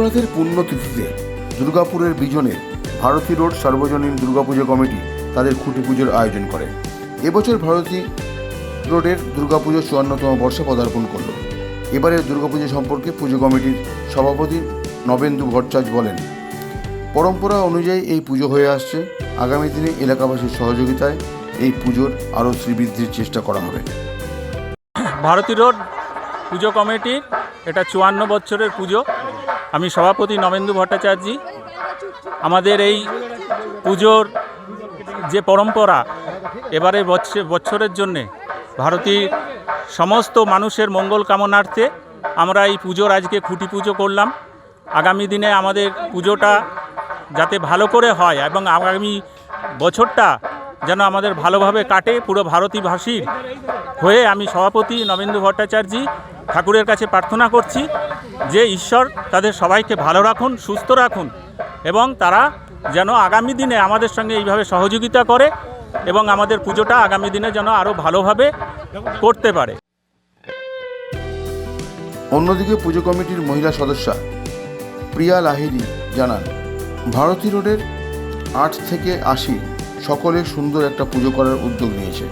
রথের পুণ্যতিথিতে দুর্গাপুরের বিজনে ভারতী রোড সর্বজনীন দুর্গাপুজো কমিটি তাদের খুঁটি পুজোর আয়োজন করে। এবছর ভারতী রোডের দুর্গাপুজো চুয়ান্নতম বর্ষে পদার্পণ করল। এবারের দুর্গাপুজো সম্পর্কে পুজো কমিটির সভাপতি নবেন্দু ভট্টাচার্য বলেন, পরম্পরা অনুযায়ী এই পুজো হয়ে আসছে। আগামী দিনে এলাকাবাসীর সহযোগিতায় এই পুজোর আরও শ্রীবৃদ্ধির চেষ্টা করা হবে। ভারতী রোড পুজো কমিটির এটা চুয়ান্ন বছরের পুজো। আমি সভাপতি নবেন্দু ভট্টাচার্য। আমাদের এই পুজোর যে পরম্পরা, এবারে বছরের জন্যে ভারতীর সমস্ত মানুষের মঙ্গল কামনার্থে আমরা এই পুজোর আজকে খুঁটি পুজো করলাম। আগামী দিনে আমাদের পুজোটা যাতে ভালো করে হয় এবং আগামী বছরটা যেন আমাদের ভালোভাবে কাটে, পুরো ভারতীভাষীর হয়ে আমি সভাপতি নবেন্দু ভট্টাচার্য ঠাকুরের কাছে প্রার্থনা করছি যে ঈশ্বর তাদের সবাইকে ভালো রাখুন, সুস্থ রাখুন এবং তারা যেন আগামী দিনে আমাদের সঙ্গে এইভাবে সহযোগিতা করে এবং আমাদের পুজোটা আগামী দিনে যেন আরও ভালোভাবে করতে পারে। অন্যদিকে পুজো কমিটির মহিলা সদস্যা প্রিয়া লাহিরি জানান, ভারতী রোডের আট থেকে আশি সকলে সুন্দর একটা পুজো করার উদ্যোগ নিয়েছে।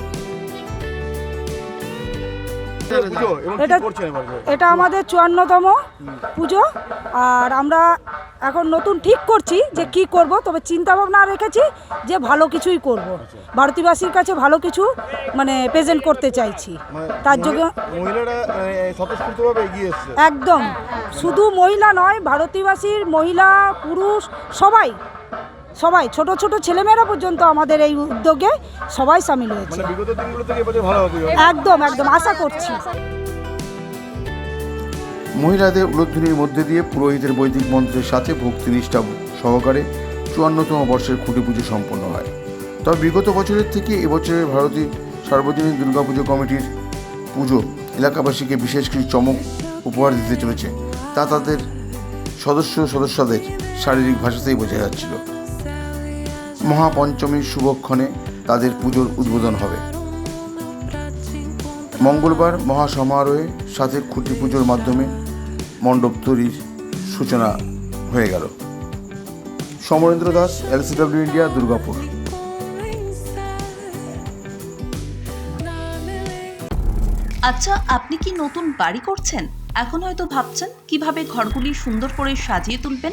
এটা এটা আমাদের চুয়ান্নতম পুজো। আর আমরা এখন নতুন ঠিক করছি যে কি করব তবে চিন্তা ভাবনা রেখেছি যে ভালো কিছুই করব। ভারতীবাসীর কাছে ভালো কিছু মানে প্রেজেন্ট করতে চাইছি। তার জন্য মানে, একদম। শুধু মহিলা নয় ভারতীবাসীর মহিলা পুরুষ সবাই সবাই ছোট ছোট ছেলেমেয়েরা পর্যন্ত আমাদের এই উদ্যোগে সবাই সামিল হয়েছে। মানে বিগত দিনগুলো থেকে এবছর ভালো হবে একদম একদম আশা করছি। মহিলাদের উলোধ্বনির মধ্যে দিয়ে পুরোহিতের বৈদিক মন্ত্রের সাথে ভক্তি নিষ্ঠা সহকারে চুয়ান্নতম বর্ষের খুঁটি পুজো সম্পন্ন হয়। তবে বিগত বছরের থেকে এবছরের ভারতী সার্বজনীন দুর্গাপুজো কমিটির পুজো এলাকাবাসীকে বিশেষ কিছু চমক উপহার দিতে চলেছে। তা তাদের সদস্য সদস্যদের শারীরিক ভাষাতেই বোঝা যাচ্ছিল। মহাপঞ্চমীর শুভক্ষণে তাদের পুজোর উদ্বোধন হবে। মঙ্গলবার মহাসমারোহে সাথে খুঁটি পুজোর মাধ্যমে মণ্ডপ তৈরির সূচনা হয়ে গেল। Samarendra Das, LCW India, Durgapur. আচ্ছা আপনি কি নতুন বাড়ি করছেন? এখন হয়তো ভাবছেন কীভাবে ঘরগুলি সুন্দর করে সাজিয়ে তুলবেন?